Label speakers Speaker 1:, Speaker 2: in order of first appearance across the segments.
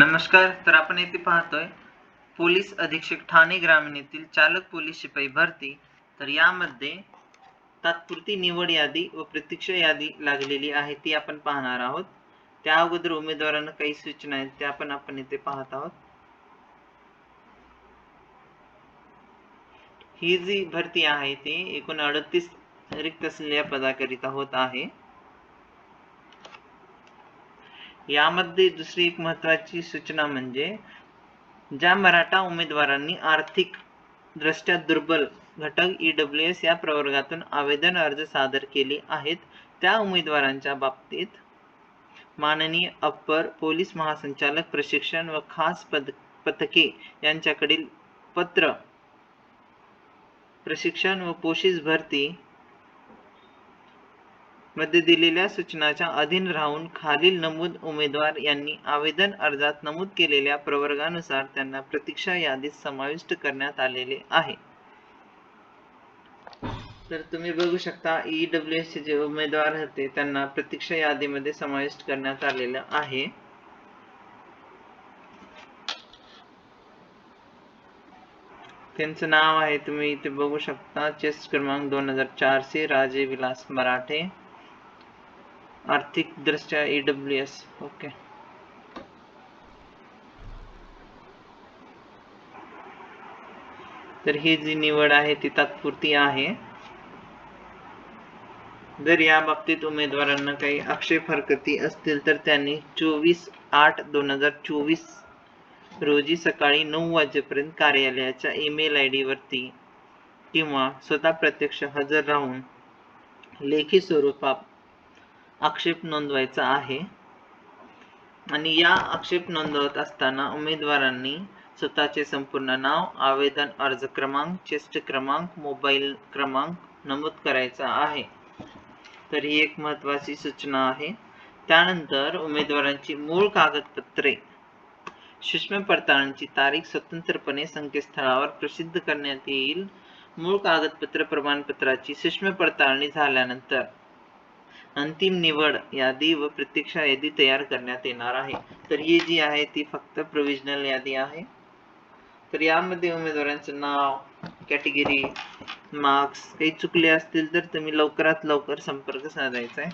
Speaker 1: नमस्कार तर आपण येथे पाहतोय पोलीस अधीक्षक ठाणे ग्रामीण येथील चालक पोलीस शिपाई भरती. तर यामध्ये तात्पुरती निवड यादी व प्रतीक्षा यादी लागलेली आहे ती आपण पाहणार आहोत. त्या अगोदर उमेदवारांना काही सूचना आहेत त्या पण आपण इथे पाहत आहोत. ही जी भरती आहे ती एकूण अडतीस रिक्त असलेल्या पदाकरिता होत आहे. यामध्ये दुसरी एक महत्वाची सूचना म्हणजे ज्या मराठा उमेदवारांनी आर्थिक दृष्ट्या दुर्बल घटक ईडब्ल्यू एस या प्रवर्गातून आवेदन अर्ज सादर केले आहेत त्या उमेदवारांच्या बाबतीत माननीय अप्पर पोलीस महासंचालक प्रशिक्षण व खास पद पथके यांच्याकडील पत्र प्रशिक्षण व पोशीस भरती मध्ये दिलेल्या सूचनाच्या अधीन राहून खालील नमूद उमेदवार यांनी आवेदन अर्जात नमूद केलेल्या प्रवर्गानुसार त्यांना प्रतीक्षा यादीत समाविष्ट करण्यात आलेले आहे. तर तुम्ही बघू शकता ईडब्ल्यू एस चे जे उमेदवार होते त्यांना प्रतीक्षा यादीमध्ये समाविष्ट करण्यात आलेलं आहे. त्यांचं नाव आहे तुम्ही इथे बघू शकता चेस्ट क्रमांक दोन हजार चारशे राजे विलास मराठे. आर्थिक दृष्ट्या डब्ल्यू एस ओके तर ही जी निवड आहे ती तात्पुरती आहे. जर या बाबतीत उमेदवारांना काही आक्षेप हरकती असतील तर त्यांनी चोवीस आठ दोन हजार चोवीस रोजी सकाळी नऊ वाजेपर्यंत कार्यालयाच्या ईमेल आय डीवरती किंवा स्वतः प्रत्यक्ष हजर राहून लेखी स्वरूपात आक्षेप नोंदवायचा आहे. आणि या आक्षेप नोंदवत असताना उमेदवारांनी स्वतःचे संपूर्ण नाव आवेदन अर्ज क्रमांक चेस्ट क्रमांक मोबाईल क्रमांक नमूद करायचा आहे. तर ही एक महत्वाची सूचना आहे. त्यानंतर उमेदवारांची मूळ कागदपत्रे सूक्ष्म पडताळणीची तारीख स्वतंत्रपणे संकेतस्थळावर प्रसिद्ध करण्यात येईल. मूळ कागदपत्र प्रमाणपत्राची सूक्ष्म पडताळणी झाल्यानंतर अंतिम निवड यादी व प्रतीक्षा यादी तयार करण्यात येणार आहे. तर ही जी आहे ती फक्त प्रोव्हिजनल यादी आहे. तर यामध्ये उमेदवारांचं नाव कॅटेगरी मार्क्स काही चुकले असतील तर तुम्ही लवकरात लवकर संपर्क साधायचा आहे.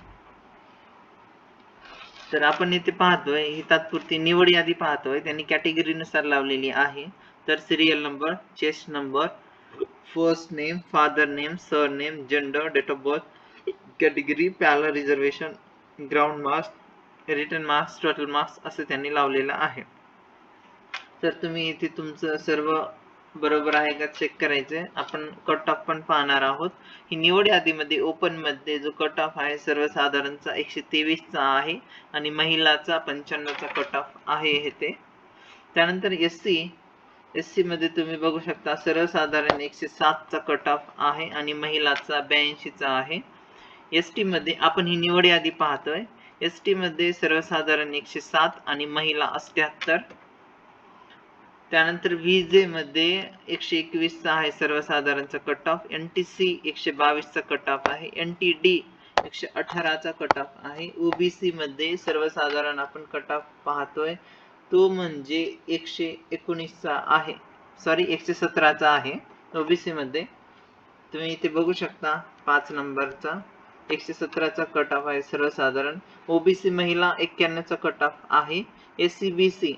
Speaker 1: तर आपण इथे पाहतोय ही तात्पुरती निवड यादी पाहतोय. त्यांनी कॅटेगरीनुसार लावलेली आहे. तर serial number chest number first name father name surname gender date of birth category प्याला reservation ground marks written marks total marks असं त्यांनी लावलेलं आहे. तर तुम्ही इथे तुमचं सर्व बरोबर आहे का चेक करायचंय? आपण कट ऑफ पण पाहणार आहोत. ही निवड यादीमध्ये ओपनमध्ये जो कट ऑफ आहे सर्वसाधारणचा एकशे तेवीसचा आहे आणि महिलाचा पंच्याण्णवचा कट ऑफ आहे हे ते. त्यानंतर एस सी एस सी मध्ये तुम्ही बघू शकता सर्वसाधारण एकशे सातचा कट ऑफ आहे आणि महिलाचा ब्याऐंशीचा आहे. एस टी मध्ये आपण ही निवड यादी पाहतोय. एस टी मध्ये सर्वसाधारण एकशे सात आणि महिला अठ्याहत्तर. त्यानंतर व्हीजे मध्ये एकशे एकवीसचा आहे सर्वसाधारणचा cut off N T C एकशे बावीसचा कट ऑफ आहे. एन टी डी एकशे अठराचा कट ऑफ आहे. ओबीसी मध्ये सर्वसाधारण आपण कट ऑफ पाहतोय. तो म्हणजे एकशे एकोणीसचा आहे. सॉरी एकशे सतराचा आहे. ओबीसी मध्ये. तुम्ही इथे बघू शकता पाच नंबरचा. एकशे सतराचा कट ऑफ आहे सर्वसाधारण. ओबीसी महिला एक्क्याण्णवचा कट ऑफ आहे. एस सी बी सी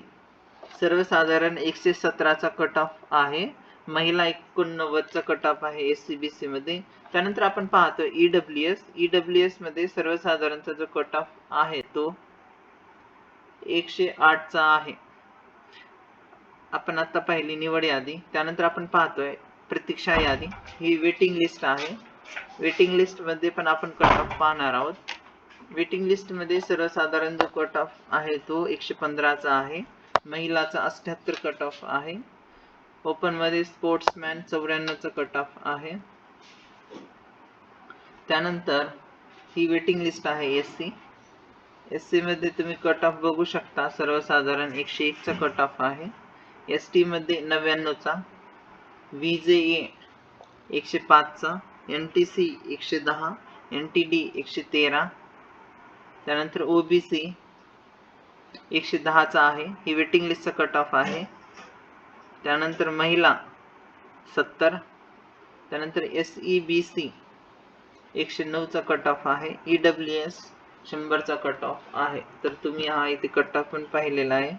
Speaker 1: सर्वसाधारण एकशे सतराचा कट ऑफ आहे. महिला एकोणनव्वदचा कट ऑफ आहे एस सी बी सी मध्ये. त्यानंतर आपण पाहतो E W S E W एसमध्ये सर्वसाधारणचा जो कट ऑफ आहे तो एकशे आठचा आहे. आपण आता पाहिली निवड यादी. त्यानंतर आपण पाहतोय प्रतीक्षा यादी. ही वेटिंग लिस्ट आहे. वेटिंग लिस्टमध्ये पण आपण कट ऑफ पाहणार आहोत. वेटिंग लिस्टमध्ये सर्वसाधारण जो कट ऑफ आहे तो एकशे पंधराचा आहे. महिलाचा अठ्याहत्तर कट ऑफ आहे. ओपनमध्ये स्पोर्ट्समॅन चौऱ्याण्णवचा कट ऑफ आहे. त्यानंतर ही वेटिंग लिस्ट आहे एस सी एस सी मध्ये तुम्ही कट ऑफ बघू शकता. सर्वसाधारण एकशे एकचा कट ऑफ आहे. एस टीमध्ये नव्याण्णवचा. व्ही जे ए एकशे पाचचा. एन टी सी एकशे दहा एन टी डी एकशे तेरा त्यानंतर ओबीसी एकशे दहाचा आहे. ही वेटिंग लिस्टचा कट ऑफ आहे. त्यानंतर महिला सत्तर त्यानंतर एस ई बी सी एकशे नऊचा कट ऑफ आहे. ई डब्ल्यू एस शंभरचा कट ऑफ आहे. तर तुम्ही हा इथे कट ऑफ पण पाहिलेला आहे.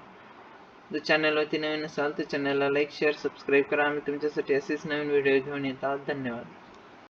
Speaker 1: जर चॅनलवरती नवीन असाल तर चॅनलला लाईक शेअर सबस्क्राईब करा. आम्ही तुमच्यासाठी असेच नवीन व्हिडिओ घेऊन येत आहोत. धन्यवाद.